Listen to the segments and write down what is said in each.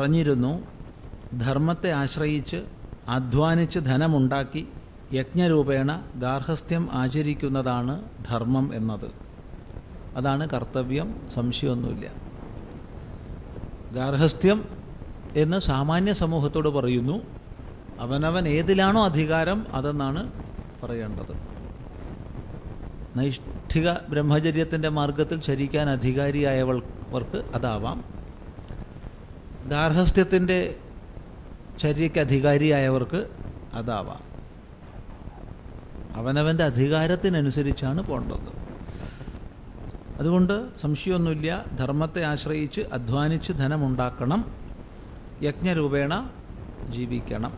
പറഞ്ഞിരുന്നു ധർമ്മത്തെ ആശ്രയിച്ച് അധ്വാനിച്ച് ധനമുണ്ടാക്കി യജ്ഞരൂപേണ ഗാർഹസ്ഥ്യം ആചരിക്കുന്നതാണ് ധർമ്മം എന്നത്. അതാണ് കർത്തവ്യം സംശയമൊന്നുമില്ല. ഗാർഹസ്ഥ്യം എന്ന് സാമാന്യ സമൂഹത്തോട് പറയുന്നു അവനവൻ ഏതിലാണോ അധികാരം അതെന്നാണ് പറയേണ്ടത്. നൈഷ്ഠിക ബ്രഹ്മചര്യത്തിന്റെ മാർഗത്തിൽ ചരിക്കാൻ അധികാരിയായവർക്ക് അതാവാം. ഗാർഹസ്ഥ്യത്തിന്റെ ചര്യയ്ക്ക് അധികാരിയായവർക്ക് അതാവാം. അവനവന്റെ അധികാരത്തിനനുസരിച്ചാണ് പോണ്ടത്. അതുകൊണ്ട് സംശയമൊന്നുമില്ല. ധർമ്മത്തെ ആശ്രയിച്ച് അധ്വാനിച്ച് ധനമുണ്ടാക്കണം. യജ്ഞരൂപേണ ജീവിക്കണം.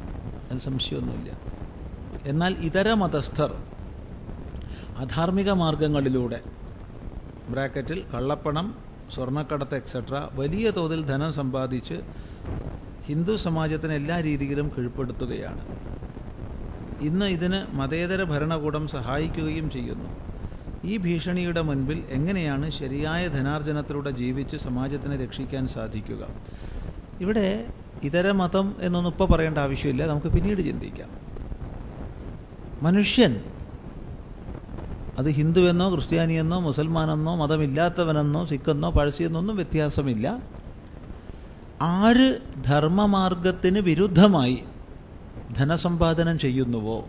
അതിന് സംശയമൊന്നുമില്ല. എന്നാൽ ഇതര മതസ്ഥർ അധാർമിക മാർഗങ്ങളിലൂടെ ബ്രാക്കറ്റിൽ കള്ളപ്പണം സ്വർണക്കടത്ത് എക്സെട്ര വലിയ തോതിൽ ധനം സമ്പാദിച്ച് ഹിന്ദു സമാജത്തിന് എല്ലാ രീതിയിലും കീഴ്പ്പെടുത്തുകയാണ്. ഇന്ന് ഇതിന് മതേതര ഭരണകൂടം സഹായിക്കുകയും ചെയ്യുന്നു. ഈ ഭീഷണിയുടെ മുൻപിൽ എങ്ങനെയാണ് ശരിയായ ധനാർജനത്തിലൂടെ ജീവിച്ച് സമാജത്തിനെ രക്ഷിക്കാൻ സാധിക്കുക? ഇവിടെ ഇതര മതം എന്നൊന്നും ഇപ്പോൾ പറയേണ്ട ആവശ്യമില്ല. നമുക്ക് പിന്നീട് ചിന്തിക്കാം. മനുഷ്യൻ അത് ഹിന്ദുവെന്നോ ക്രിസ്ത്യാനിയെന്നോ മുസൽമാനെന്നോ മതമില്ലാത്തവനെന്നോ സിഖെന്നോ പഴസിയെന്നൊന്നും വ്യത്യാസമില്ല. ആര് ധർമ്മമാർഗത്തിന് വിരുദ്ധമായി ധനസമ്പാദനം ചെയ്യുന്നുവോ?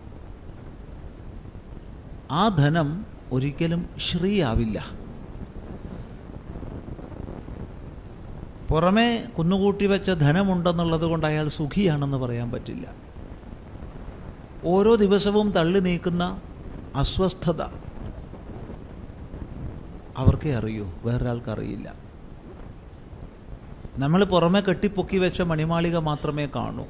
ആ ധനം ഒരിക്കലും ശ്രീയാവില്ല. പുറമേ കുന്നുകൂട്ടി വെച്ച ധനമുണ്ടെന്നുള്ളത് കൊണ്ട് അയാൾ സുഖിയാണെന്ന് പറയാൻ പറ്റില്ല. ഓരോ ദിവസവും തള്ളി നീക്കുന്ന അസ്വസ്ഥത അവർക്കേ അറിയൂ വേറൊരാൾക്ക് അറിയില്ല നമ്മൾ പുറമെ കെട്ടിപ്പൊക്കി വെച്ച മണിമാളിക മാത്രമേ കാണൂ.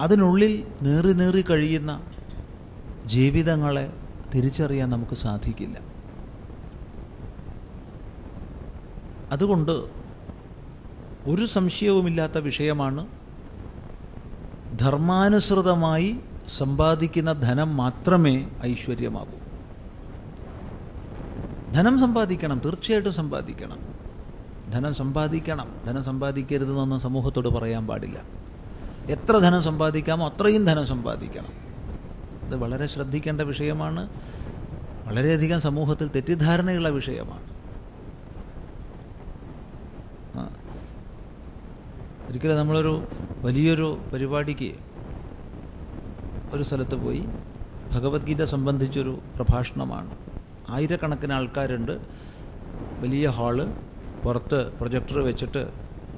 അതിനുള്ളിൽ നേറി നേറി കഴിയുന്ന ജീവിതങ്ങളെ തിരിച്ചറിയാൻ നമുക്ക് സാധിക്കില്ല. അതുകൊണ്ട് ഒരു സംശയവുമില്ലാത്ത വിഷയമാണ് ധർമാനുസൃതമായി സമ്പാദിക്കുന്ന ധനം മാത്രമേ ഐശ്വര്യമാകൂ. ധനം സമ്പാദിക്കണം തീർച്ചയായിട്ടും സമ്പാദിക്കണം. ധനം സമ്പാദിക്കണം. ധനം സമ്പാദിക്കരുതെന്നൊന്നും സമൂഹത്തോട് പറയാൻ പാടില്ല. എത്ര ധനം സമ്പാദിക്കാമോ അത്രയും ധനം സമ്പാദിക്കണം. ഇത് വളരെ ശ്രദ്ധിക്കേണ്ട വിഷയമാണ്. വളരെയധികം സമൂഹത്തിൽ തെറ്റിദ്ധാരണയുള്ള വിഷയമാണ്. ഒരിക്കലും നമ്മളൊരു വലിയൊരു പരിപാടിക്ക് ഒരു സ്ഥലത്ത് പോയി ഭഗവത്ഗീത സംബന്ധിച്ചൊരു പ്രഭാഷണമാണ്. ആയിരക്കണക്കിന് ആൾക്കാരുണ്ട്. വലിയ ഹാൾ പുറത്ത് പ്രൊജക്ടർ വെച്ചിട്ട്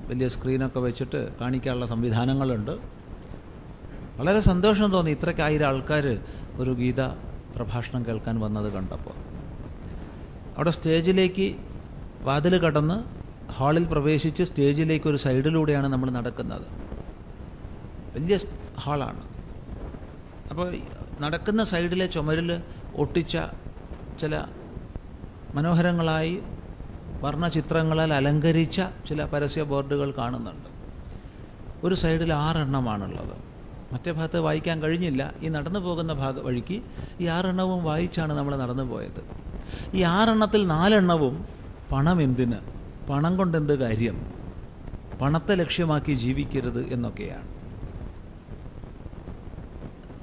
വലിയ സ്ക്രീനൊക്കെ വെച്ചിട്ട് കാണിക്കാനുള്ള സംവിധാനങ്ങളുണ്ട്. വളരെ സന്തോഷം തോന്നി ഇത്രയ്ക്ക് ആയിരം ആൾക്കാർ ഒരു ഗീത പ്രഭാഷണം കേൾക്കാൻ വന്നത് കണ്ടപ്പോൾ. അവിടെ സ്റ്റേജിലേക്ക് വാതിൽ കടന്ന് ഹാളിൽ പ്രവേശിച്ച് സ്റ്റേജിലേക്ക് ഒരു സൈഡിലൂടെയാണ് നമ്മൾ നടക്കുന്നത്. വലിയ ഹാളാണ്. അപ്പോൾ നടക്കുന്ന സൈഡിലെ ചുമരിൽ ഒട്ടിച്ച ചില മനോഹരങ്ങളായി വർണചിത്രങ്ങളാൽ അലങ്കരിച്ച ചില പരസ്യ ബോർഡുകൾ കാണുന്നുണ്ട്. ഒരു സൈഡിൽ ആറെണ്ണമാണുള്ളത്. മറ്റേ ഭാഗത്ത് വായിക്കാൻ കഴിഞ്ഞില്ല. ഈ നടന്നു പോകുന്ന ഭാഗ വഴിക്ക് ഈ ആറെണ്ണവും വായിച്ചാണ് നമ്മൾ നടന്നു പോയത്. ഈ ആറെണ്ണത്തിൽ നാലെണ്ണവും പണം എന്തിന്? പണം കൊണ്ടെന്ത് കാര്യം? പണത്തെ ലക്ഷ്യമാക്കി ജീവിക്കരുത് എന്നൊക്കെയാണ്.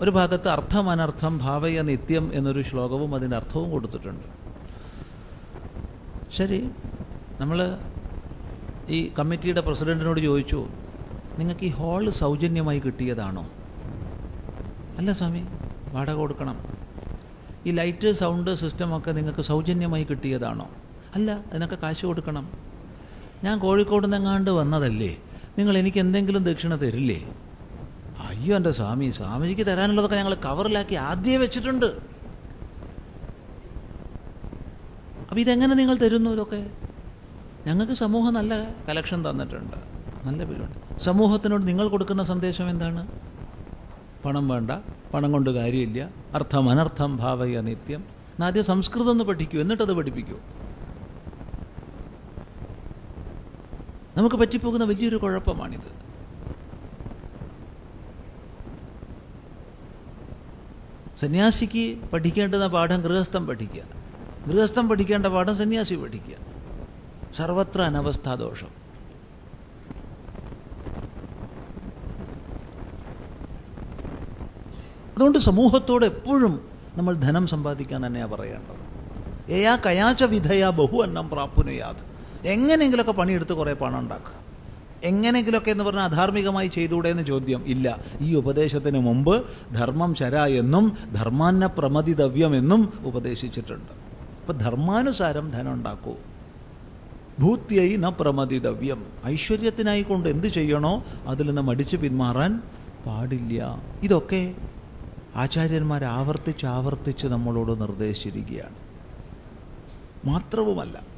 ഒരു ഭാഗത്ത് അർത്ഥം അനർത്ഥം ഭാവയ നിത്യം എന്നൊരു ശ്ലോകവും അതിന്റെ അർത്ഥവും കൊടുത്തിട്ടുണ്ട്. ശരി നമ്മൾ ഈ കമ്മിറ്റിയുടെ പ്രസിഡന്റിനോട് ചോദിച്ചു നിങ്ങൾക്ക് ഈ ഹാൾ സൗജന്യമായി കിട്ടിയതാണോ? അല്ല സ്വാമി വാടക കൊടുക്കണം. ഈ ലൈറ്റ് സൗണ്ട് സിസ്റ്റമൊക്കെ നിങ്ങൾക്ക് സൗജന്യമായി കിട്ടിയതാണോ? അല്ല അതിനൊക്കെ കാശ് കൊടുക്കണം. ഞാൻ കോഴിക്കോട് നിന്നെങ്ങാണ്ട് വന്നതല്ലേ? നിങ്ങൾ എനിക്ക് എന്തെങ്കിലും ദക്ഷിണ തരില്ലേ? അയ്യോ എന്റെ സ്വാമി സ്വാമിജിക്ക് തരാനുള്ളതൊക്കെ ഞങ്ങൾ കവറിലാക്കി ആദ്യമേ വെച്ചിട്ടുണ്ട്. അപ്പം ഇതെങ്ങനെ നിങ്ങൾ തരുന്നു ഇതൊക്കെ? ഞങ്ങൾക്ക് സമൂഹം നല്ല കലക്ഷൻ തന്നിട്ടുണ്ട്. നല്ല പേരുണ്ട്. സമൂഹത്തിനോട് നിങ്ങൾ കൊടുക്കുന്ന സന്ദേശം എന്താണ്? പണം വേണ്ട പണം കൊണ്ട് കാര്യമില്ല. അർത്ഥം അനർത്ഥം ഭാവയ നിത്യം ആദ്യം സംസ്കൃതം ഒന്ന് പഠിക്കൂ എന്നിട്ടത് പഠിപ്പിക്കൂ. നമുക്ക് പറ്റിപ്പോകുന്ന വലിയൊരു കുഴപ്പമാണിത്. സന്യാസിക്ക് പഠിക്കേണ്ടുന്ന പാഠം ഗൃഹസ്ഥം പഠിക്കുക. ഗൃഹസ്ഥം പഠിക്കേണ്ട പാഠം സന്യാസി പഠിക്കുക. സർവത്ര അനവസ്ഥാദോഷം അതുകൊണ്ട് സമൂഹത്തോട് എപ്പോഴും നമ്മൾ ധനം സമ്പാദിക്കാൻ തന്നെയാണ് പറയേണ്ടത്. ഏയാ കയാച്ച വിധയാ ബഹു അന്നം പ്രാപ്നുയാത്. എങ്ങനെയെങ്കിലൊക്കെ പണിയെടുത്ത് കുറേ പണം ഉണ്ടാക്കുക. എങ്ങനെയെങ്കിലുമൊക്കെ എന്ന് പറഞ്ഞാൽ അധാർമികമായി ചെയ്തുകൂടെ എന്ന് ചോദ്യം ഇല്ല. ഈ ഉപദേശത്തിന് മുമ്പ് ധർമ്മം ശര എന്നും ധർമാന്ന പ്രമതിതവ്യം എന്നും ഉപദേശിച്ചിട്ടുണ്ട്. അപ്പം ധർമാനുസാരം ധനം ഉണ്ടാക്കൂ. ഭൂത്യൈ ന പ്രമതിതവ്യം ഐശ്വര്യത്തിനായി കൊണ്ട് എന്ത് ചെയ്യണോ അതിൽ നിന്ന് മടിച്ച് പിന്മാറാൻ പാടില്ല. ഇതൊക്കെ ആചാര്യന്മാർ ആവർത്തിച്ച് ആവർത്തിച്ച് നമ്മളോട് നിർദ്ദേശിച്ചിരിക്കുകയാണ്. മാത്രവുമല്ല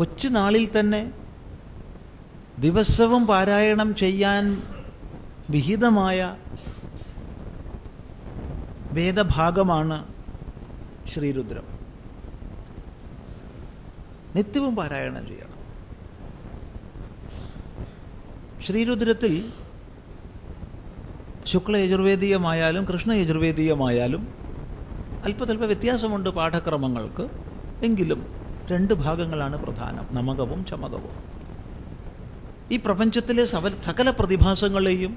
കൊച്ചുനാളിൽ തന്നെ ദിവസവും പാരായണം ചെയ്യാൻ വിഹിതമായ വേദഭാഗമാണ് ശ്രീരുദ്രം. നിത്യവും പാരായണം ചെയ്യണം. ശ്രീരുദ്രത്തിൽ ശുക്ല യജുർവേദീയമായാലും കൃഷ്ണ യജുർവേദീയമായാലും അല്പതല്പ വ്യത്യാസമുണ്ട് പാഠക്രമങ്ങൾക്ക്. എങ്കിലും രണ്ട് ഭാഗങ്ങളാണ് പ്രധാനം നമകവും ചമകവും. ഈ പ്രപഞ്ചത്തിലെ സവ സകല പ്രതിഭാസങ്ങളെയും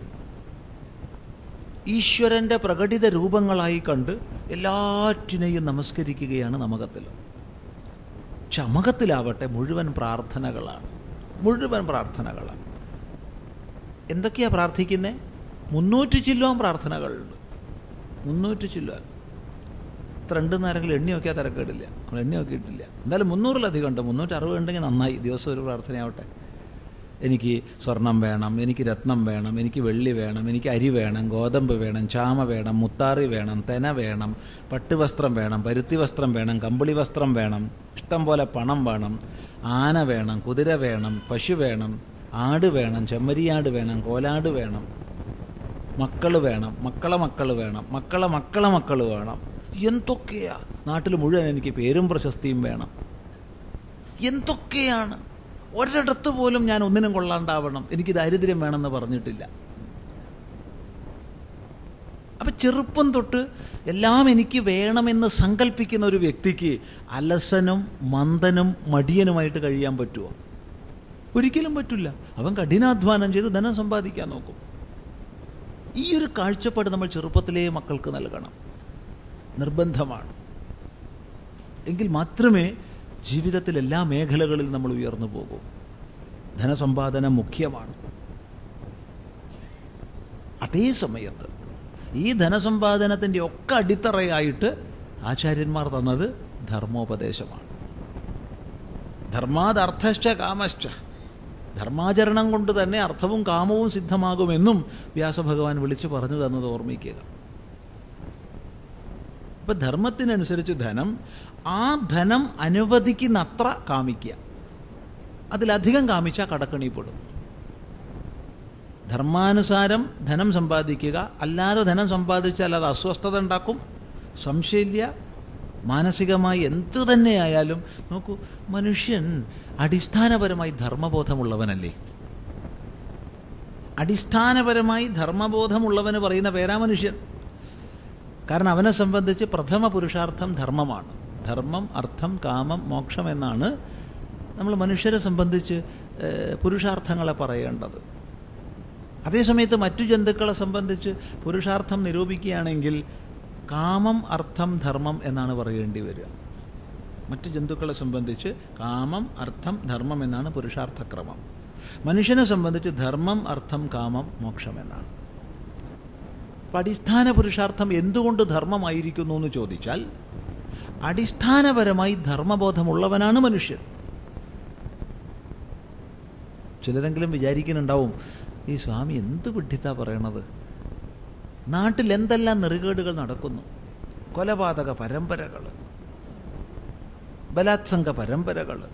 ഈശ്വരന്റെ പ്രകടിത രൂപങ്ങളായി കണ്ട് എല്ലാറ്റിനെയും നമസ്കരിക്കുകയാണ് നമകത്തിൽ. ചമകത്തിലാവട്ടെ മുഴുവൻ പ്രാർത്ഥനകളാണ് മുഴുവൻ പ്രാർത്ഥനകളാണ്. എന്തൊക്കെയാണ് പ്രാർത്ഥിക്കുന്നത് മുന്നൂറ്റി ചില്ലുവാൻ പ്രാർത്ഥനകളുണ്ട്. മുന്നൂറ്റി ചില്ലുവാൻ. ഉണ്ടെന്ന് ആരെങ്കിലും എണ്ണി നോക്കിയാൽ തിരക്കേടില്ല. നമ്മൾ എണ്ണി നോക്കിയിട്ടില്ല എന്തായാലും മുന്നൂറിലധികം ഉണ്ട്. മുന്നൂറ്റി അറുപത് ഉണ്ടെങ്കിൽ നന്നായി. ദിവസം ഒരു പ്രാർത്ഥനയാവട്ടെ. എനിക്ക് സ്വർണം വേണം എനിക്ക് രത്നം വേണം എനിക്ക് വെള്ളി വേണം എനിക്ക് അരി വേണം ഗോതമ്പ് വേണം ചാമ വേണം മുത്താറി വേണം തെന വേണം പട്ടുവസ്ത്രം വേണം പരുത്തി വസ്ത്രം വേണം കമ്പിളി വസ്ത്രം വേണം ഇഷ്ടം പോലെ പണം വേണം ആന വേണം കുതിര വേണം പശു വേണം ആട് വേണം ചെമ്മരിയാട് വേണം കോലാട് വേണം മക്കൾ വേണം മക്കളെ മക്കൾ വേണം മക്കളെ മക്കളെ മക്കൾ വേണം. എന്തൊക്കെയാ? നാട്ടിൽ മുഴുവൻ എനിക്ക് പേരും പ്രശസ്തിയും വേണം. എന്തൊക്കെയാണ്? ഒരിടത്ത് പോലും ഞാൻ ഒന്നിനും കൊള്ളാണ്ടാവണം. എനിക്ക് ദാരിദ്ര്യം വേണമെന്ന് പറഞ്ഞിട്ടില്ല. അപ്പൊ ചെറുപ്പം തൊട്ട് എല്ലാം എനിക്ക് വേണമെന്ന് സങ്കല്പിക്കുന്ന ഒരു വ്യക്തിക്ക് അലസനും മന്ദനും മടിയനുമായിട്ട് കഴിയാൻ പറ്റുമോ ഒരിക്കലും പറ്റില്ല. അവൻ കഠിനാധ്വാനം ചെയ്ത് ധനം സമ്പാദിക്കാൻ നോക്കും. ഈ ഒരു കാഴ്ചപ്പാട് നമ്മൾ ചെറുപ്പത്തിലേ മക്കൾക്ക് നൽകണം. നിർബന്ധമാണ്. എങ്കിൽ മാത്രമേ ജീവിതത്തിൽ എല്ലാ മേഖലകളിൽ നമ്മൾ ഉയർന്നു പോകൂ. ധനസമ്പാദനം മുഖ്യമാണ്. അതേ സമയത്ത് ഈ ധനസമ്പാദനത്തിന്റെ ഒക്കെ അടിത്തറയായിട്ട് ആചാര്യന്മാർ തന്നത് ധർമ്മോപദേശമാണ്. ധർമാദർത്ഥശ്ച കാമശ്ച. ധർമാചരണം കൊണ്ട് തന്നെ അർത്ഥവും കാമവും സിദ്ധമാകുമെന്നും വ്യാസഭഗവാൻ വിളിച്ചു പറഞ്ഞു തന്നത് ഓർമ്മിക്കുക. ഇപ്പം ധർമ്മത്തിനനുസരിച്ച് ധനം ആ ധനം അനുവദിക്കുന്നത്ര കാമിക്കുക. അതിലധികം കാമിച്ചാൽ കടക്കണിപ്പെടും ധർമാനുസാരം ധനം സമ്പാദിക്കുക അല്ലാതെ ധനം സമ്പാദിച്ചാൽ അത് അസ്വസ്ഥത ഉണ്ടാക്കും. സംശയമില്ല. മാനസികമായി എന്തു തന്നെയായാലും നോക്കൂ മനുഷ്യൻ അടിസ്ഥാനപരമായി ധർമ്മബോധമുള്ളവനല്ലേ? അടിസ്ഥാനപരമായി ധർമ്മബോധമുള്ളവന് പറയുന്ന പേരാ മനുഷ്യൻ. കാരണം അവനെ സംബന്ധിച്ച് പ്രഥമ പുരുഷാർത്ഥം ധർമ്മമാണ്. ധർമ്മം അർത്ഥം കാമം മോക്ഷം എന്നാണ് നമ്മൾ മനുഷ്യരെ സംബന്ധിച്ച് പുരുഷാർത്ഥങ്ങളെ പറയേണ്ടത്. അതേസമയത്ത് മറ്റു ജന്തുക്കളെ സംബന്ധിച്ച് പുരുഷാർത്ഥം നിരൂപിക്കുകയാണെങ്കിൽ കാമം അർത്ഥം ധർമ്മം എന്നാണ് പറയേണ്ടി വരിക. മറ്റു ജന്തുക്കളെ സംബന്ധിച്ച് കാമം അർത്ഥം ധർമ്മം എന്നാണ് പുരുഷാർത്ഥക്രമം. മനുഷ്യനെ സംബന്ധിച്ച് ധർമ്മം അർത്ഥം കാമം മോക്ഷം എന്നാണ്. അപ്പം അടിസ്ഥാന പുരുഷാർത്ഥം എന്തുകൊണ്ട് ധർമ്മമായിരിക്കുന്നു എന്ന് ചോദിച്ചാൽ അടിസ്ഥാനപരമായി ധർമ്മബോധമുള്ളവനാണ് മനുഷ്യൻ. ചിലരെങ്കിലും വിചാരിക്കുന്നുണ്ടാവും ഈ സ്വാമി എന്ത് വിഡ്ഢിത്താ പറയണത്? നാട്ടിൽ എന്തെല്ലാം നെറുകേടുകൾ നടക്കുന്നു? കൊലപാതക പരമ്പരകൾ ബലാത്സംഗ പരമ്പരകൾ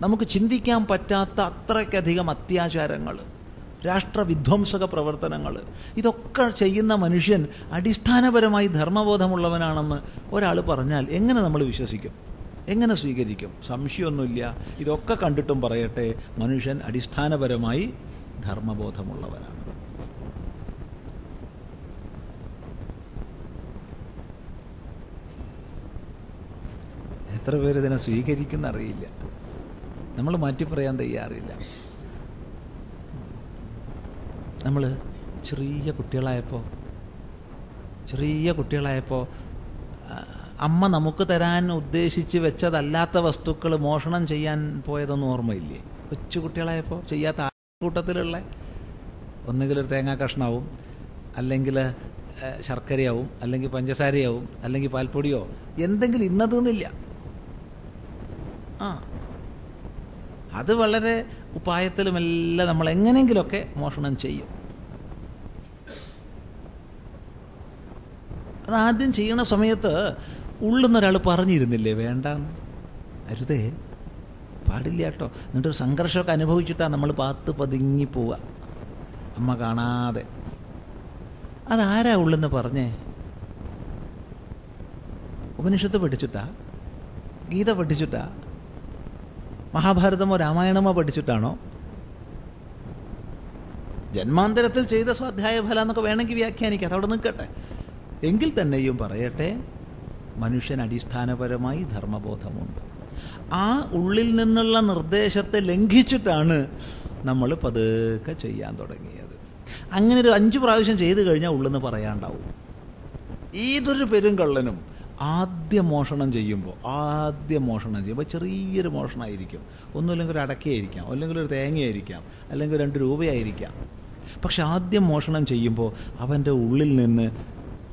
നമുക്ക് ചിന്തിക്കാൻ പറ്റാത്ത അത്രയ്ക്കധികം അത്യാചാരങ്ങൾ രാഷ്ട്രവിധ്വംസക പ്രവർത്തനങ്ങൾ. ഇതൊക്കെ ചെയ്യുന്ന മനുഷ്യൻ അടിസ്ഥാനപരമായി ധർമ്മബോധമുള്ളവനാണെന്ന് ഒരാൾ പറഞ്ഞാൽ എങ്ങനെ നമ്മൾ വിശ്വസിക്കും? എങ്ങനെ സ്വീകരിക്കും? സംശയമൊന്നുമില്ല. ഇതൊക്കെ കണ്ടിട്ടും പറയട്ടെ മനുഷ്യൻ അടിസ്ഥാനപരമായി ധർമ്മബോധമുള്ളവനാണ്. എത്ര പേര് ഇതിനെ സ്വീകരിക്കുന്ന അറിയില്ല നമ്മൾ മാറ്റി പറയാൻ തയ്യാറില്ല. നമ്മൾ ചെറിയ കുട്ടികളായപ്പോൾ ചെറിയ കുട്ടികളായപ്പോൾ അമ്മ നമുക്ക് തരാൻ ഉദ്ദേശിച്ച് വെച്ചതല്ലാത്ത വസ്തുക്കൾ മോഷണം ചെയ്യാൻ പോയതൊന്നും ഓർമ്മയില്ലേ? കൊച്ചു കുട്ടികളായപ്പോൾ ചെയ്യാത്ത കൂട്ടത്തിലുള്ള ഒന്നുകിൽ ഒരു തേങ്ങാ കഷ്ണാവും അല്ലെങ്കിൽ ശർക്കരയാവും അല്ലെങ്കിൽ പഞ്ചസാരയാവും അല്ലെങ്കിൽ പാൽപ്പൊടിയോ എന്തെങ്കിലും ഇന്നതെന്നില്ല. ആ അത് വളരെ ഉപായത്തിലുമെല്ലാം നമ്മൾ എങ്ങനെയെങ്കിലുമൊക്കെ മോഷണം ചെയ്യും. അതാദ്യം ചെയ്യണ സമയത്ത് ഉള്ളുന്നൊരാൾ പറഞ്ഞിരുന്നില്ലേ വേണ്ട അരുതേ പാടില്ല കേട്ടോ. എന്നിട്ടൊരു സംഘർഷമൊക്കെ അനുഭവിച്ചിട്ടാണ് നമ്മൾ പാത്ത് പതുങ്ങി പോവുക അമ്മ കാണാതെ. അതാരാ ഉള്ളെന്ന് പറഞ്ഞേ? ഉപനിഷത്ത് പഠിച്ചിട്ടാ? ഗീത പഠിച്ചിട്ടാ? മഹാഭാരതമോ രാമായണമോ പഠിച്ചിട്ടാണോ? ജന്മാന്തരത്തിൽ ചെയ്ത സ്വാധ്യായ ഫലം എന്നൊക്കെ വേണമെങ്കിൽ വ്യാഖ്യാനിക്കാം. അതവിടെ നിൽക്കട്ടെ. എങ്കിൽ തന്നെയും പറയട്ടെ മനുഷ്യൻ അടിസ്ഥാനപരമായി ധർമ്മബോധമുണ്ട്. ആ ഉള്ളിൽ നിന്നുള്ള നിർദ്ദേശത്തെ ലംഘിച്ചിട്ടാണ് നമ്മൾ പതുക്കെ ചെയ്യാൻ തുടങ്ങിയത്. അങ്ങനെ ഒരു അഞ്ച് പ്രാവശ്യം ചെയ്തു കഴിഞ്ഞാൽ ഉള്ളെന്ന് പറയാണ്ടാവും. ഏതൊരു പെരുങ്കള്ളനും ആദ്യം മോഷണം ചെയ്യുമ്പോൾ ആദ്യ മോഷണം ചെയ്യുമ്പോൾ ചെറിയൊരു മോഷണമായിരിക്കും. ഒന്നുമില്ലെങ്കിൽ ഒരു അടക്കയായിരിക്കാം അല്ലെങ്കിൽ ഒരു തേങ്ങയായിരിക്കാം അല്ലെങ്കിൽ രണ്ട് രൂപയായിരിക്കാം. പക്ഷെ ആദ്യം മോഷണം ചെയ്യുമ്പോൾ അവന്റെ ഉള്ളിൽ നിന്ന്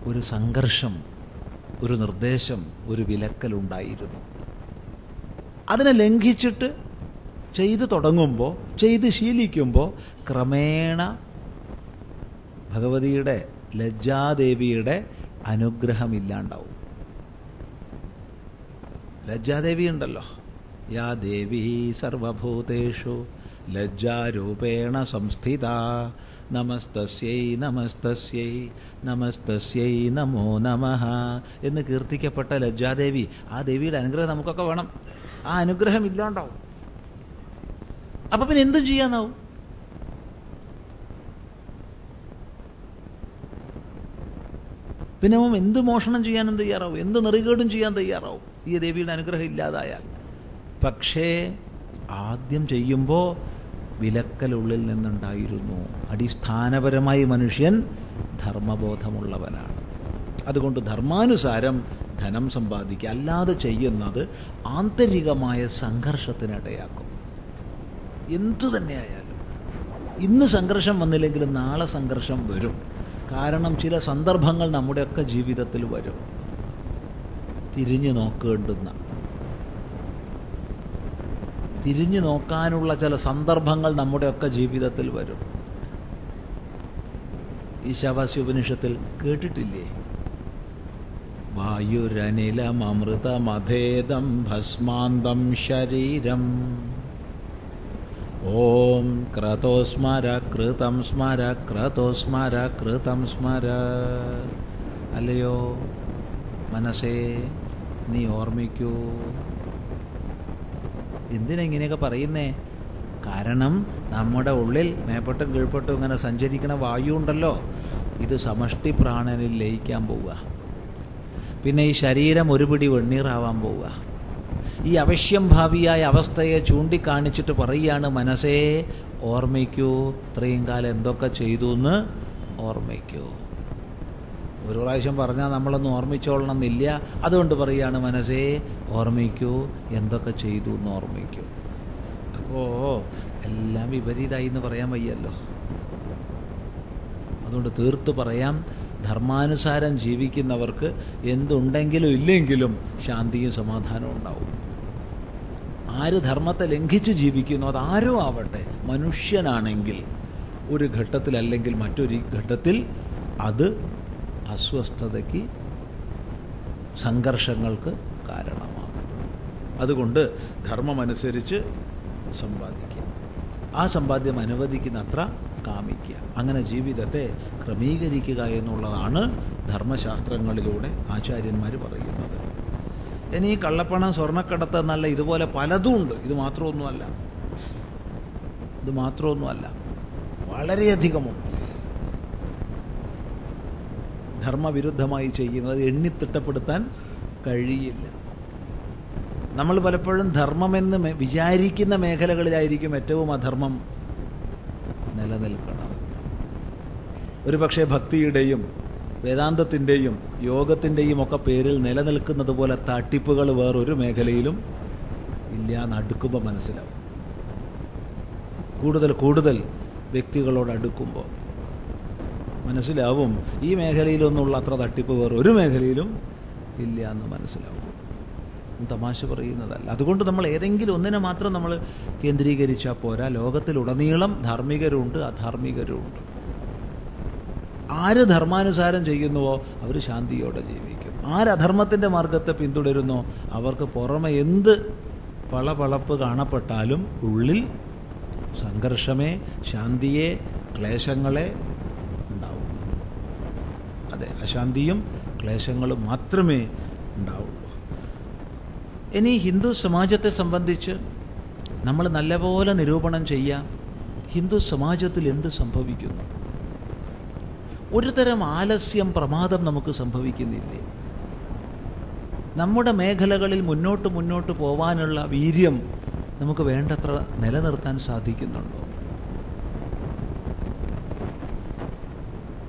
ഒരു സംഘർഷം ഒരു നിർദ്ദേശം ഒരു വിലക്കലുണ്ടായിരുന്നു അതിനെ ലംഘിച്ചിട്ട് ചെയ്തു തുടങ്ങുമ്പോൾ ചെയ്ത് ശീലിക്കുമ്പോൾ ക്രമേണ ഭഗവതിയുടെ ലജ്ജാദേവിയുടെ അനുഗ്രഹമില്ലാണ്ടാവും ലജ്ജാദേവി ഉണ്ടല്ലോ യാ ദേവി സർവഭൂതേഷു ലജ്ജാരൂപേണ സംസ്ഥിത. നമസ്തസ്യൈ നമസ്തസ്യൈ നമസ്തസ്യൈ നമോ നമ എന്ന് കീർത്തിക്കപ്പെട്ട ലജ്ജാദേവി ആ ദേവിയുടെ അനുഗ്രഹം നമുക്കൊക്കെ വേണം. ആ അനുഗ്രഹം ഇല്ലാണ്ടാവും. അപ്പം പിന്നെ എന്തും ചെയ്യാനാവും? പിന്നെ എന്ത് മോഷണം ചെയ്യാനും തയ്യാറാവും? എന്ത് നെറികേടും ചെയ്യാൻ തയ്യാറാവും? ഈ ദേവിയുടെ അനുഗ്രഹം ഇല്ലാതായാൽ. പക്ഷേ ആദ്യം ചെയ്യുമ്പോൾ വിലക്കലുള്ളിൽ നിന്നുണ്ടായിരുന്നു. അടിസ്ഥാനപരമായി മനുഷ്യൻ ധർമ്മബോധമുള്ളവനാണ്. അതുകൊണ്ട് ധർമാനുസാരം ധനം സമ്പാദിക്കുക അല്ലാതെ ചെയ്യുന്നത് ആന്തരികമായ സംഘർഷത്തിനിടയാക്കും എന്തു തന്നെയായാലും. ഇന്ന് സംഘർഷം വന്നില്ലെങ്കിലും നാളെ സംഘർഷം വരും. കാരണം ചില സന്ദർഭങ്ങൾ നമ്മുടെയൊക്കെ ജീവിതത്തിൽ വരും. തിരിഞ്ഞു നോക്കേണ്ടുന്ന. തിരിഞ്ഞു നോക്കാനുള്ള ചില സന്ദർഭങ്ങൾ നമ്മുടെയൊക്കെ ജീവിതത്തിൽ വരും. ഈ ശവാസി ഉപനിഷത്തിൽ കേട്ടിട്ടില്ലേ? വായുരനിലമൃതമധേദം ഭസ്മാന്തം ശരീരം. ഓം ക്രതോ സ്മര കൃതം സ്മര ക്രതോ സ്മര കൃതം സ്മര. അല്ലയോ? മനസ്സേ? നീ ഓർമ്മിക്കൂ. എന്തിനാ ഇങ്ങനെയൊക്കെ പറയുന്നേ? കാരണം നമ്മുടെ ഉള്ളിൽ മേപ്പട്ടും കീഴ്പട്ടും ഇങ്ങനെ സഞ്ചരിക്കണ വായു ഉണ്ടല്ലോ. ഇത് സമഷ്ടി പ്രാണനിൽ ലയിക്കാൻ പോവുക. പിന്നെ ഈ ശരീരം ഒരുപിടി വെണ്ണീറാവാൻ പോവുക. ഈ അവശ്യം ഭാവിയായ അവസ്ഥയെ ചൂണ്ടിക്കാണിച്ചിട്ട് പറയുകയാണ് മനസ്സേ ഓർമ്മിക്കൂ. ഇത്രയും കാലം എന്തൊക്കെ ചെയ്തു എന്ന് ഓർമ്മിക്കൂ. ഒരു പ്രാവശ്യം പറഞ്ഞാൽ നമ്മളൊന്ന് ഓർമ്മിച്ചോളണം എന്നില്ല അതുകൊണ്ട് പറയുകയാണ് മനസ്സേ ഓർമ്മിക്കൂ. എന്തൊക്കെ ചെയ്തു എന്ന് ഓർമ്മിക്കൂ. അപ്പോൾ എല്ലാം വിപരീതമായി എന്ന് പറയാൻ വയ്യല്ലോ. അതുകൊണ്ട് തീർത്ത് പറയാം ധർമാനുസാരം ജീവിക്കുന്നവർക്ക് എന്തുണ്ടെങ്കിലും ഇല്ലെങ്കിലും ശാന്തിയും സമാധാനവും ഉണ്ടാവും. ആര് ധർമ്മത്തെ ലംഘിച്ച് ജീവിക്കുന്നു അതാരും ആവട്ടെ മനുഷ്യനാണെങ്കിൽ ഒരു ഘട്ടത്തിൽ അല്ലെങ്കിൽ മറ്റൊരു ഘട്ടത്തിൽ അത് അസ്വസ്ഥതയ്ക്ക് സംഘർഷങ്ങൾക്ക് കാരണമാകും. അതുകൊണ്ട് ധർമ്മമനുസരിച്ച് സമ്പാദിക്കുക. ആ സമ്പാദ്യം അനുവദിക്കുന്നത്ര കാമിക്കുക. അങ്ങനെ ജീവിതത്തെ ക്രമീകരിക്കുക എന്നുള്ളതാണ് ധർമ്മശാസ്ത്രങ്ങളിലൂടെ ആചാര്യന്മാർ പറയുന്നത്. ഇനി കള്ളപ്പണം സ്വർണക്കടത്ത് എന്നല്ല ഇതുപോലെ പലതും ഉണ്ട്. ഇത് മാത്രമൊന്നുമല്ല. ഇത് മാത്രമൊന്നുമല്ല. വളരെയധികമുണ്ട്. ധർമ്മവിരുദ്ധമായി ചെയ്യുന്നത് എണ്ണിത്തിട്ടപ്പെടുത്താൻ കഴിയില്ല. നമ്മൾ പലപ്പോഴും ധർമ്മമെന്ന് വിചാരിക്കുന്ന മേഖലകളിലായിരിക്കും ഏറ്റവും അധർമ്മം നിലനിൽക്കുന്നത്. ഒരു പക്ഷേ ഭക്തിയുടെയും വേദാന്തത്തിന്റെയും യോഗത്തിന്റെയും ഒക്കെ പേരിൽ നിലനിൽക്കുന്നത് പോലെ തട്ടിപ്പുകൾ വേറൊരു മേഖലയിലും ഇല്ല എന്ന് അടുക്കുമ്പോൾ മനസ്സിലാവും. കൂടുതൽ കൂടുതൽ വ്യക്തികളോട് അടുക്കുമ്പോൾ മനസ്സിലാവും. ഈ മേഖലയിലൊന്നുള്ള അത്ര തട്ടിപ്പ് വേറെ ഒരു മേഖലയിലും ഇല്ല എന്ന് മനസ്സിലാവും. തമാശ പറയുന്നതല്ല. അതുകൊണ്ട് നമ്മൾ ഏതെങ്കിലും ഒന്നിനെ മാത്രം നമ്മൾ കേന്ദ്രീകരിച്ചാൽ പോരാ. ലോകത്തിലുടനീളം ധാർമ്മികരുണ്ട് അധാർമ്മികരുണ്ട്. ആര് ധർമാനുസാരം ചെയ്യുന്നുവോ അവർ ശാന്തിയോടെ ജീവിക്കും. ആര് അധർമ്മത്തിന്റെ മാർഗത്തെ പിന്തുടരുന്നോ അവർക്ക് പുറമെ എന്ത് പളപളപ്പ് കാണപ്പെട്ടാലും ഉള്ളിൽ സംഘർഷമേ ശാന്തിയെ ക്ലേശങ്ങളെ അതെ അശാന്തിയും ക്ലേശങ്ങളും മാത്രമേ ഉണ്ടാവുള്ളൂ. ഇനി ഹിന്ദു സമാജത്തെ സംബന്ധിച്ച് നമ്മൾ നല്ലപോലെ നിരൂപണം ചെയ്യാം ഹിന്ദു സമാജത്തിൽ എന്ത് സംഭവിക്കുന്നു? ഒരു തരം ആലസ്യം പ്രമാദം നമുക്ക് സംഭവിക്കുന്നില്ലേ? നമ്മുടെ മേഖലകളിൽ മുന്നോട്ട് മുന്നോട്ട് പോവാനുള്ള വീര്യം നമുക്ക് വേണ്ടത്ര നിലനിർത്താൻ സാധിക്കുന്നുണ്ടോ?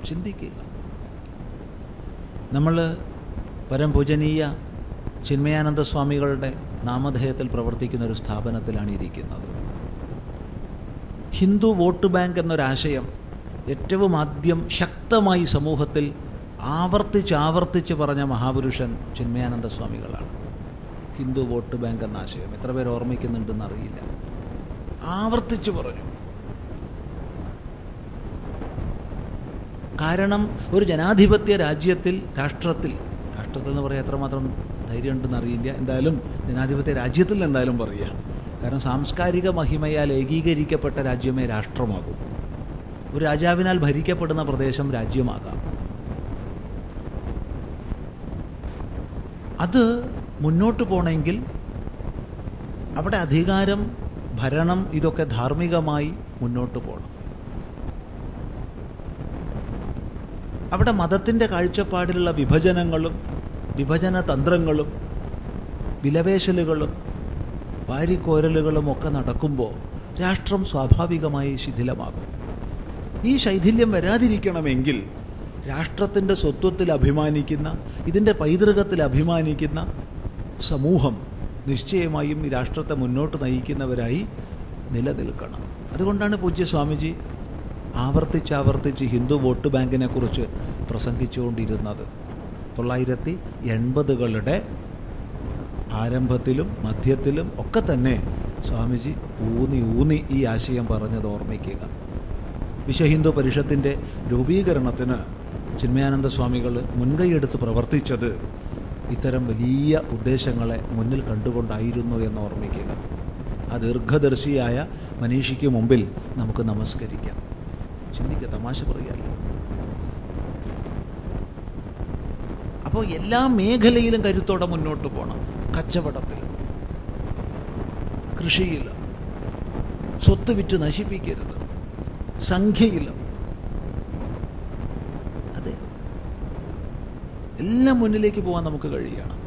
ചിന്തിക്കുക. നമ്മൾ പരംപൂജനീയ ചിന്മയാനന്ദ സ്വാമികളുടെ നാമധേയത്തിൽ പ്രവർത്തിക്കുന്ന ഒരു സ്ഥാപനത്തിലാണ് ഇരിക്കുന്നത്. ഹിന്ദു വോട്ട് ബാങ്ക് എന്നൊരാശയം ഏറ്റവും ആദ്യം ശക്തമായി സമൂഹത്തിൽ ആവർത്തിച്ച് ആവർത്തിച്ച് പറഞ്ഞ മഹാപുരുഷൻ ചിന്മയാനന്ദ സ്വാമികളാണ്. ഹിന്ദു വോട്ട് ബാങ്ക് എന്ന ആശയം എത്ര പേർ ഓർമ്മിക്കുന്നുണ്ടെന്ന് അറിയില്ല. ആവർത്തിച്ച് പറഞ്ഞു. കാരണം ഒരു ജനാധിപത്യ രാജ്യത്തിൽ രാഷ്ട്രത്തിൽ രാഷ്ട്രത്തിൽ എന്ന് പറയാൻ എത്രമാത്രം ധൈര്യം ഉണ്ടെന്ന് അറിയില്ല. എന്തായാലും ജനാധിപത്യ രാജ്യത്തിൽ എന്തായാലും പറയുക. കാരണം സാംസ്കാരിക മഹിമയാൽ ഏകീകരിക്കപ്പെട്ട രാജ്യമേ രാഷ്ട്രമാകും. ഒരു രാജാവിനാൽ ഭരിക്കപ്പെടുന്ന പ്രദേശം രാജ്യമാകാം. അത് മുന്നോട്ട് പോണെങ്കിൽ അവിടെ അധികാരം ഭരണം ഇതൊക്കെ ധാർമ്മികമായി മുന്നോട്ട് പോകണം. അവിടെ മതത്തിന്റെ കാഴ്ചപ്പാടിലുള്ള വിഭജനങ്ങളും വിഭജന തന്ത്രങ്ങളും വിലവേശലുകളും വാരിക്കോരലുകളും ഒക്കെ നടക്കുമ്പോൾ രാഷ്ട്രം സ്വാഭാവികമായി ശിഥിലമാകും. ഈ ശൈഥില്യം വരാതിരിക്കണമെങ്കിൽ രാഷ്ട്രത്തിന്റെ സ്വത്വത്തിൽ അഭിമാനിക്കുന്ന ഇതിന്റെ പൈതൃകത്തിൽ അഭിമാനിക്കുന്ന സമൂഹം നിശ്ചയമായും ഈ രാഷ്ട്രത്തെ മുന്നോട്ട് നയിക്കുന്നവരായി നിലനിൽക്കണം. അതുകൊണ്ടാണ് പൂജ്യ സ്വാമിജി ആവർത്തിച്ച് ആവർത്തിച്ച് ഹിന്ദു വോട്ട് ബാങ്കിനെ കുറിച്ച് പ്രസംഗിച്ചുകൊണ്ടിരുന്നത്. തൊള്ളായിരത്തി എൺപതുകളുടെ ആരംഭത്തിലും മധ്യത്തിലും ഒക്കെ തന്നെ സ്വാമിജി ഊന്നി ഊന്നി ഈ ആശയം പറഞ്ഞത് ഓർമ്മിക്കുക. വിശ്വഹിന്ദു പരിഷത്തിന്റെ രൂപീകരണത്തിന് ചിന്മയാനന്ദ സ്വാമികൾ മുൻകൈയെടുത്ത് പ്രവർത്തിച്ചത് ഇത്തരം വലിയ ഉദ്ദേശങ്ങളെ മുന്നിൽ കണ്ടുകൊണ്ടായിരുന്നു എന്ന് ഓർമ്മിക്കുക. ആ ദീർഘദർശിയായ മനീഷിക്ക് മുമ്പിൽ നമുക്ക് നമസ്കരിക്കാം. ചിന്തിക്കുക തമാശ പറയാല്ല അപ്പോൾ എല്ലാ മേഖലയിലും കരുത്തോടെ മുന്നോട്ട് പോകണം കച്ചവടത്തിൽ കൃഷിയിൽ സ്വത്ത് വിറ്റ് നശിപ്പിക്കരുത്. സംഖ്യയിൽ അതെ. എല്ലാം മുന്നിലേക്ക് പോകാൻ നമുക്ക് കഴിയണം.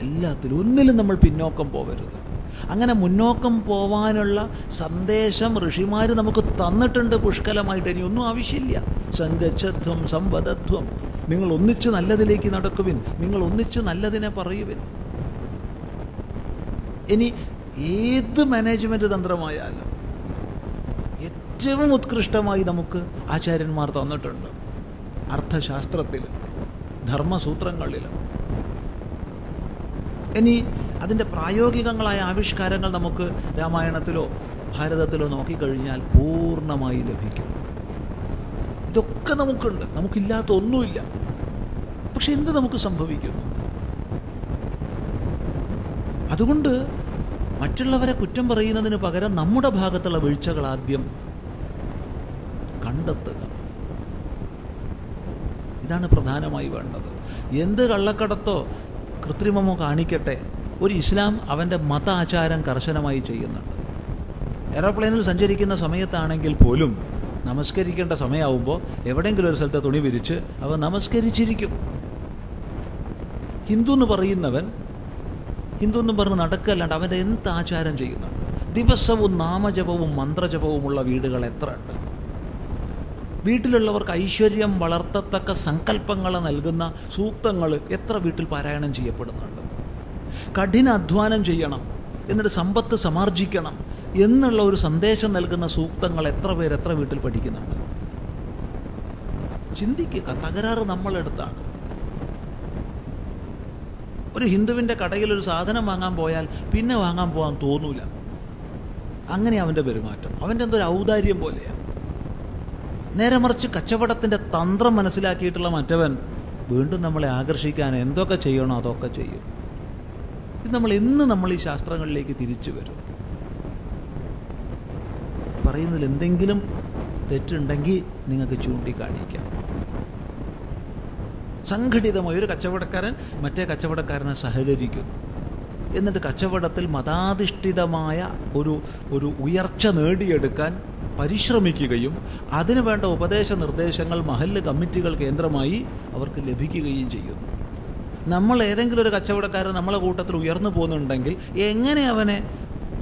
എല്ലാത്തിലും ഒന്നിലും നമ്മൾ പിന്നോക്കം പോകരുത് അങ്ങനെ മുന്നോക്കം പോവാനുള്ള സന്ദേശം ഋഷിമാർ നമുക്ക് തന്നിട്ടുണ്ട് പുഷ്കലമായിട്ട്. ഇനി ഒന്നും ആവശ്യമില്ല. സംഗച്ഛത്വം സംവദത്വം. നിങ്ങൾ ഒന്നിച്ച് നല്ലതിലേക്ക് നടക്കുവിൻ. നിങ്ങൾ ഒന്നിച്ച് നല്ലതിനെ പറയുവിൻ. ഇനി ഏത് മാനേജ്മെന്റ് തന്ത്രമായാലും ഏറ്റവും ഉത്കൃഷ്ടമായി നമുക്ക് ആചാര്യന്മാർ തന്നിട്ടുണ്ട്. അർത്ഥശാസ്ത്രത്തിലും ധർമ്മസൂത്രങ്ങളിലും. ഇനി അതിന്റെ പ്രായോഗികങ്ങളായ ആവിഷ്കാരങ്ങൾ നമുക്ക് രാമായണത്തിലോ ഭാരതത്തിലോ നോക്കിക്കഴിഞ്ഞാൽ പൂർണമായി ലഭിക്കും. ഇതൊക്കെ നമുക്കുണ്ട്. നമുക്കില്ലാത്ത ഒന്നുമില്ല. പക്ഷെ എന്ത് നമുക്ക് സംഭവിക്കുന്നു? അതുകൊണ്ട് മറ്റുള്ളവരെ കുറ്റം പറയുന്നതിന് പകരം നമ്മുടെ ഭാഗത്തുള്ള വീഴ്ചകൾ ആദ്യം കണ്ടെത്തുക. ഇതാണ് പ്രധാനമായി വേണ്ടത്. എന്ത് കള്ളക്കടത്തോ കൃത്രിമമോ കാണിക്കട്ടെ. ഒരു ഇസ്ലാം അവന്റെ മത ആചാരം കർശനമായി ചെയ്യുന്നുണ്ട്. എയറോപ്ലെയിനിൽ സഞ്ചരിക്കുന്ന സമയത്താണെങ്കിൽ പോലും നമസ്കരിക്കേണ്ട സമയമാവുമ്പോൾ എവിടെയെങ്കിലും ഒരു സ്ഥലത്ത് തുണി വിരിച്ച് അവൻ നമസ്കരിച്ചിരിക്കും. ഹിന്ദു എന്ന് പറയുന്നവൻ ഹിന്ദു എന്ന് പറഞ്ഞ് നടക്കല്ലാണ്ട് അവന്റെ എന്ത് ആചാരം ചെയ്യുന്നുണ്ട്? ദിവസവും നാമജപവും മന്ത്രജപവുമുള്ള വീടുകൾ എത്ര ഉണ്ട് വീട്ടിലുള്ളവർക്ക് ഐശ്വര്യം വളർത്തത്തക്ക സങ്കല്പങ്ങൾ നൽകുന്ന സൂക്തങ്ങൾ എത്ര വീട്ടിൽ പാരായണം ചെയ്യപ്പെടുന്നുണ്ട്? കഠിന അധ്വാനം ചെയ്യണം എന്നിട്ട് സമ്പത്ത് സമാർജിക്കണം എന്നുള്ള ഒരു സന്ദേശം നൽകുന്ന സൂക്തങ്ങൾ എത്ര പേർ എത്ര വീട്ടിൽ പഠിക്കുന്നുണ്ട്? ചിന്തിക്കുക തകരാറ് നമ്മളെടുത്താണ്. ഒരു ഹിന്ദുവിന്റെ കടയിൽ ഒരു സാധനം വാങ്ങാൻ പോയാൽ പിന്നെ വാങ്ങാൻ പോകാൻ തോന്നൂല. അങ്ങനെ അവന്റെ പെരുമാറ്റം. അവന്റെ എന്തൊരു ഔദാര്യം പോലെയാണ് നേരെ മറിച്ച് കച്ചവടത്തിന്റെ തന്ത്രം മനസ്സിലാക്കിയിട്ടുള്ള മറ്റവൻ വീണ്ടും നമ്മളെ ആകർഷിക്കാൻ എന്തൊക്കെ ചെയ്യണോ അതൊക്കെ ചെയ്യും. ഇത് നമ്മൾ എന്ന് നമ്മൾ ഈ ശാസ്ത്രങ്ങളിലേക്ക് തിരിച്ചു വരും. പറയുന്നതിൽ എന്തെങ്കിലും തെറ്റുണ്ടെങ്കിൽ നിങ്ങൾക്ക് ചൂണ്ടിക്കാണിക്കാം. സംഘടിതമായി ഒരു കച്ചവടക്കാരൻ മറ്റേ കച്ചവടക്കാരനെ സഹകരിക്കുന്നു. എന്നിട്ട് കച്ചവടത്തിൽ മതാധിഷ്ഠിതമായ ഒരു ഒരു ഉയർച്ച നേടിയെടുക്കാൻ പരിശ്രമിക്കുകയും അതിനു വേണ്ട ഉപദേശ നിർദ്ദേശങ്ങൾ മഹല്ല് കമ്മിറ്റികൾ കേന്ദ്രമായി അവർക്ക് ലഭിക്കുകയും ചെയ്യുന്നു. നമ്മൾ ഏതെങ്കിലും ഒരു കച്ചവടക്കാരൻ നമ്മളെ കൂട്ടത്തിൽ ഉയർന്നു പോകുന്നുണ്ടെങ്കിൽ എങ്ങനെ അവനെ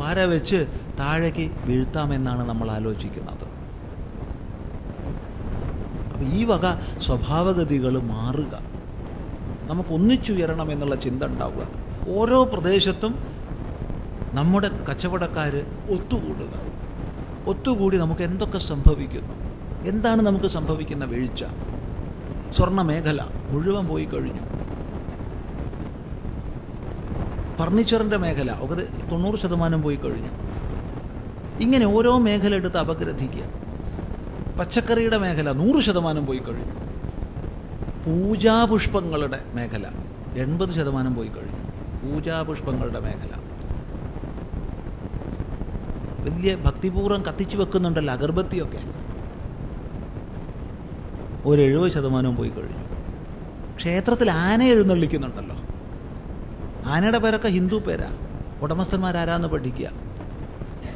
പാര വെച്ച് താഴേക്ക് വീഴ്ത്താമെന്നാണ് നമ്മൾ ആലോചിക്കുന്നത്. അപ്പം ഈ വക സ്വഭാവഗതികൾ മാറുക. നമുക്ക് ഒന്നിച്ചുയരണം എന്നുള്ള ചിന്ത ഉണ്ടാവുക. ഓരോ പ്രദേശത്തും നമ്മുടെ കച്ചവടക്കാർ ഒത്തുകൂടുക. ഒത്തുകൂടി നമുക്ക് എന്തൊക്കെ സംഭവിക്കുന്നു? എന്താണ് നമുക്ക് സംഭവിക്കുന്ന വീഴ്ച? സ്വർണ മേഖല മുഴുവൻ പോയി കഴിഞ്ഞു. ഫർണിച്ചറിന്റെ മേഖല ഒക്കെ തൊണ്ണൂറ് ശതമാനം പോയി കഴിഞ്ഞു. ഇങ്ങനെ ഓരോ മേഖല എടുത്ത് അപഗ്രഥിക്കുക. പച്ചക്കറിയുടെ മേഖല നൂറ് ശതമാനം പോയി കഴിഞ്ഞു. പൂജാപുഷ്പങ്ങളുടെ മേഖല എൺപത് ശതമാനം പോയി കഴിഞ്ഞു. പൂജാപുഷ്പങ്ങളുടെ മേഖല. വലിയ ഭക്തിപൂർവം കത്തിച്ചു വെക്കുന്നുണ്ടല്ലോ അഗർബത്തിയൊക്കെ. ഒരു എഴുപത് ശതമാനവും പോയി കഴിഞ്ഞു. ക്ഷേത്രത്തിൽ ആന എഴുന്നള്ളിക്കുന്നുണ്ടല്ലോ. ആനയുടെ പേരൊക്കെ ഹിന്ദു പേരാ. ഉടമസ്ഥന്മാരാരാന്ന് പഠിക്കുക.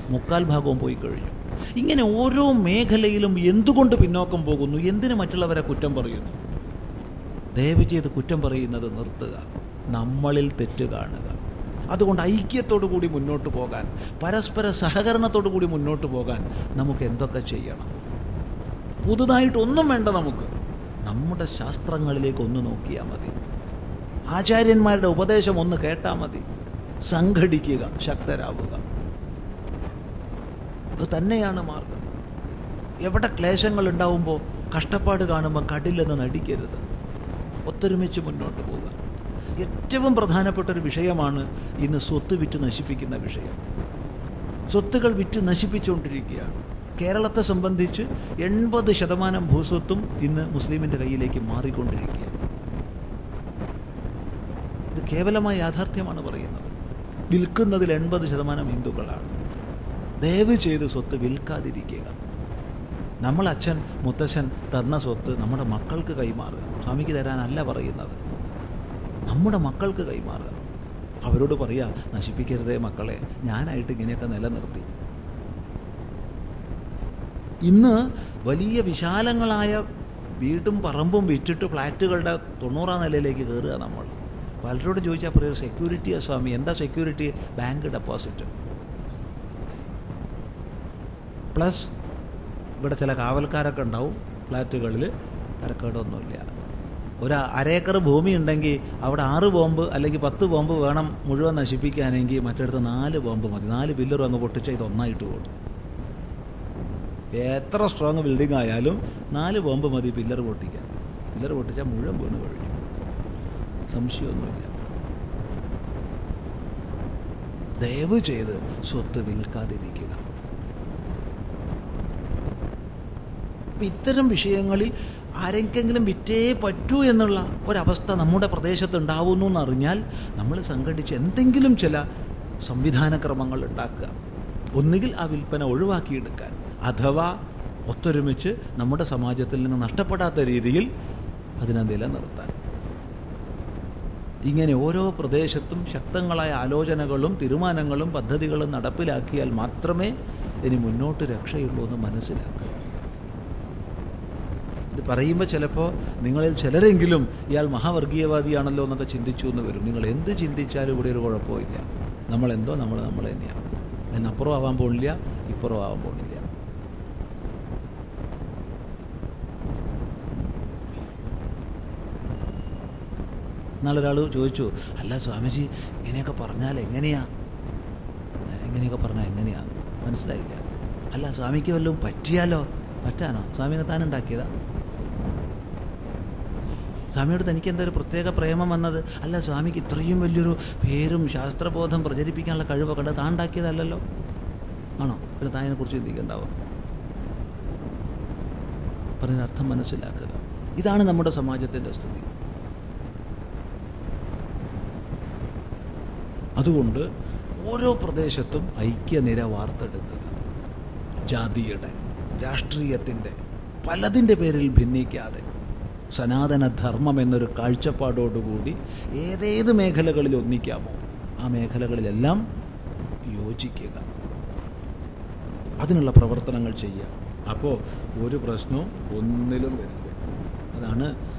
മുക്കാൽ ഭാഗവും പോയി കഴിഞ്ഞു. ഇങ്ങനെ ഓരോ മേഖലയിലും എന്തുകൊണ്ട് പിന്നോക്കം പോകുന്നു? എന്തിന് മറ്റുള്ളവരെ കുറ്റം പറയുന്നു? ദയവ് ചെയ്ത് കുറ്റം പറയുന്നത് നിർത്തുക. നമ്മളിൽ തെറ്റ് കാണുക. അതുകൊണ്ട് ഐക്യത്തോടു കൂടി മുന്നോട്ട് പോകാൻ പരസ്പര സഹകരണത്തോടു കൂടി മുന്നോട്ട് പോകാൻ നമുക്ക് എന്തൊക്കെ ചെയ്യണം? പുതുതായിട്ടൊന്നും വേണ്ട നമുക്ക്. നമ്മുടെ ശാസ്ത്രങ്ങളിലേക്ക് ഒന്ന് നോക്കിയാൽ മതി. ആചാര്യന്മാരുടെ ഉപദേശം ഒന്ന് കേട്ടാൽ മതി. സംഘടിക്കുക ശക്തരാവുക. അത് തന്നെയാണ് മാർഗം. എവിടെ ക്ലേശങ്ങൾ ഉണ്ടാവുമ്പോൾ കഷ്ടപ്പാട് കാണുമ്പോൾ കടില്ലെന്ന് നടിക്കരുത്. ഒത്തൊരുമിച്ച് മുന്നോട്ട് പോവുക. ഏറ്റവും പ്രധാനപ്പെട്ട ഒരു വിഷയമാണ് ഇന്ന് സ്വത്ത് വിറ്റ് നശിപ്പിക്കുന്ന വിഷയം. സ്വത്തുകൾ വിറ്റ് നശിപ്പിച്ചുകൊണ്ടിരിക്കുകയാണ്. കേരളത്തെ സംബന്ധിച്ച് എൺപത് ശതമാനം ഭൂസ്വത്തും ഇന്ന് മുസ്ലിമിന്റെ കയ്യിലേക്ക് മാറിക്കൊണ്ടിരിക്കുകയാണ്. കേവലമായ യാഥാർത്ഥ്യമാണ് പറയുന്നത്. വിൽക്കുന്നതിൽ എൺപത് ശതമാനം ഹിന്ദുക്കളാണ്. ദയവ് ചെയ്ത് സ്വത്ത് വിൽക്കാതിരിക്കുക. നമ്മൾ അച്ഛൻ മുത്തശ്ശൻ തന്ന സ്വത്ത് നമ്മുടെ മക്കൾക്ക് കൈമാറുക. സ്വാമിക്ക് തരാനല്ല പറയുന്നത്. നമ്മുടെ മക്കൾക്ക് കൈമാറുക. അവരോട് പറയുക നശിപ്പിക്കരുതേ മക്കളെ ഞാനായിട്ട് ഇങ്ങനെയൊക്കെ നിലനിർത്തി. ഇന്ന് വലിയ വിശാലങ്ങളായ വീടും പറമ്പും വിറ്റിട്ട് ഫ്ലാറ്റുകളുടെ തൊണ്ണൂറാം നിലയിലേക്ക് കയറുക നമ്മൾ. പലരോട് ചോദിച്ചാൽ പറയുക സെക്യൂരിറ്റിയാ സ്വാമി എന്താ സെക്യൂരിറ്റി ബാങ്ക് ഡെപ്പോസിറ്റ് പ്ലസ് ഇവിടെ ചില കാവൽക്കാരൊക്കെ ഉണ്ടാവും ഫ്ലാറ്റുകളിൽ തരക്കേടൊന്നുമില്ല. ഒരു അരേക്കർ ഭൂമി ഉണ്ടെങ്കിൽ അവിടെ ആറ് ബോംബ് അല്ലെങ്കിൽ പത്ത് ബോംബ് വേണം മുഴുവൻ നശിപ്പിക്കാനെങ്കിൽ മറ്റടുത്ത് നാല് ബോംബ് മതി. നാല് പില്ലറും അങ്ങ് പൊട്ടിച്ച ഇത് ഒന്നായിട്ട് പോകും എത്ര സ്ട്രോങ് ബിൽഡിംഗ് ആയാലും നാല് ബോംബ് മതി പില്ലർ പൊട്ടിക്കാൻ. പില്ലർ പൊട്ടിച്ചാൽ മുഴുവൻ വീണ് കഴിഞ്ഞു സംശയമൊന്നുമില്ല. ദയവ് ചെയ്ത് സ്വത്ത് വിൽക്കാതിരിക്കുക. ഇത്തരം വിഷയങ്ങളിൽ ആരെങ്കിലും വിറ്റേ പറ്റൂ എന്നുള്ള ഒരവസ്ഥ നമ്മുടെ പ്രദേശത്ത് ഉണ്ടാവുന്നു എന്നറിഞ്ഞാൽ നമ്മൾ സംഘടിച്ച് എന്തെങ്കിലും ചില സംവിധാനക്രമങ്ങൾ ഉണ്ടാക്കുക. ഒന്നുകിൽ ആ വിൽപ്പന ഒഴിവാക്കിയെടുക്കാൻ അഥവാ ഒത്തൊരുമിച്ച് നമ്മുടെ സമാജത്തിൽ നിന്ന് നഷ്ടപ്പെടാത്ത രീതിയിൽ അതിനെ നിലനിർത്താൻ. ഇങ്ങനെ ഓരോ പ്രദേശത്തും ശക്തങ്ങളായ ആലോചനകളും തീരുമാനങ്ങളും പദ്ധതികളും നടപ്പിലാക്കിയാൽ മാത്രമേ ഇനി മുന്നോട്ട് രക്ഷയുള്ളൂ എന്ന് മനസ്സിലാക്കുക ഇത് പറയുമ്പോൾ ചിലപ്പോൾ നിങ്ങളിൽ ചിലരെങ്കിലും ഇയാൾ മഹാവർഗീയവാദിയാണല്ലോ എന്നൊക്കെ ചിന്തിച്ചു എന്ന് വരും. നിങ്ങൾ എന്ത് ചിന്തിച്ചാലും ഇവിടെ ഒരു കുഴപ്പമില്ല. നമ്മളെന്തോ നമ്മൾ നമ്മൾ തന്നെയാണ് അതിനപ്പുറം ആവാൻ പോണില്ല ഇപ്പുറം ആവാൻ പോണില്ല. നാളൊരാൾ ചോദിച്ചു അല്ല സ്വാമിജി ഇങ്ങനെയൊക്കെ പറഞ്ഞാൽ എങ്ങനെയാ? ഇങ്ങനെയൊക്കെ പറഞ്ഞാൽ എങ്ങനെയാ? മനസ്സിലായില്ല. അല്ല സ്വാമിക്ക് വല്ലതും പറ്റിയാലോ? പറ്റാനോ? സ്വാമിനെ താൻ ഉണ്ടാക്കിയതാ? സ്വാമിയോട് തനിക്ക് എന്താ ഒരു പ്രത്യേക പ്രേമം വന്നത്? അല്ല സ്വാമിക്ക് ഇത്രയും വലിയൊരു പേരും ശാസ്ത്രബോധം പ്രചരിപ്പിക്കാനുള്ള കഴിവൊക്കെ ഉണ്ട്. താൻ ഉണ്ടാക്കിയതല്ലല്ലോ. ആണോ? പിന്നെ താനെ കുറിച്ച് ചിന്തിക്കണ്ടാവും? പറഞ്ഞ അർത്ഥം മനസ്സിലാക്കുക. ഇതാണ് നമ്മുടെ സമാജത്തിന്റെ സ്ഥിതി. അതുകൊണ്ട് ഓരോ പ്രദേശത്തും ഐക്യനിര വാർത്തെടുക്കുക. ജാതിയുടെ രാഷ്ട്രീയത്തിന്റെ പലതിന്റെ പേരിൽ ഭിന്നിക്കാതെ സനാതന ധർമ്മം എന്നൊരു കാഴ്ചപ്പാടോടുകൂടി ഏതേത് മേഖലകളിൽ ഒന്നിക്കാമോ ആ മേഖലകളിലെല്ലാം യോജിക്കുക. അതിനുള്ള പ്രവർത്തനങ്ങൾ ചെയ്യുക. അപ്പോൾ ഒരു പ്രശ്നവും ഒന്നിലും വരില്ല. അതാണ്